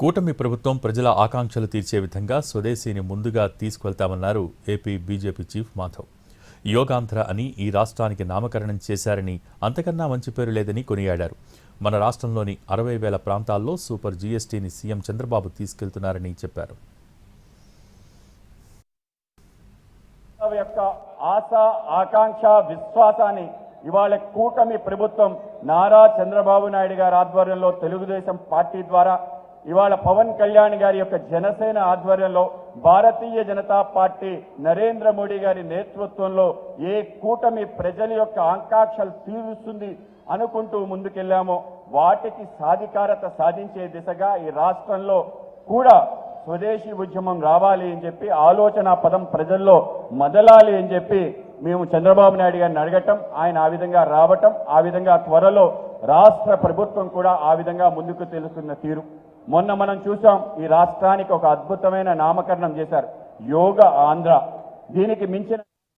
కూటమి ప్రభుత్వం ప్రజల ఆకాంక్షలు తీర్చే విధంగా స్వదేశీని ముందుగా తీసుకువెళ్తామన్నారు AP BJP chief Madhav. Yogandhra అని ఈ రాష్ట్రానికి నామకరణం చేశారని అంతకన్నా మంచి పేరు లేదని కొనియాడారు. మన రాష్ట్రంలోని అరవై వేల ప్రాంతాల్లో సూపర్ జీఎస్టీని సీఎం చంద్రబాబు తీసుకెళ్తున్నారని చెప్పారు. యొక్క ఆశ ఆకాంక్ష విశ్వాసాన్ని ఇవాళ కూటమి ప్రభుత్వం నారా చంద్రబాబు నాయుడు గారి ఆధ్వర్యంలో తెలుగుదేశం పార్టీ ద్వారా ఇవాళ పవన్ కళ్యాణ్ గారి యొక్క జనసేన ఆధ్వర్యంలో భారతీయ జనతా పార్టీ నరేంద్ర మోడీ గారి నేతృత్వంలో ఏ కూటమి ప్రజల యొక్క ఆకాంక్షలు తీరుస్తుంది అనుకుంటూ ముందుకెళ్ళామో వాటికి సాధికారత సాధించే దిశగా ఈ రాష్ట్రంలో కూడా స్వదేశీ ఉద్యమం రావాలి అని చెప్పి ఆలోచన పదం ప్రజల్లో మొదలాలి అని చెప్పి మేము చంద్రబాబు నాయుడు గారిని అడగటం ఆయన ఆ విధంగా రావటం ఆ విధంగా త్వరలో రాష్ట్ర ప్రభుత్వం కూడా ఆ విధంగా ముందుకు తెలుస్తున్న తీరు. మొన్న మనం చూసాం ఈ రాష్ట్రానికి ఒక అద్భుతమైన నామకరణం చేశారు. యోగ ఆంధ్ర. దీనికి మించిన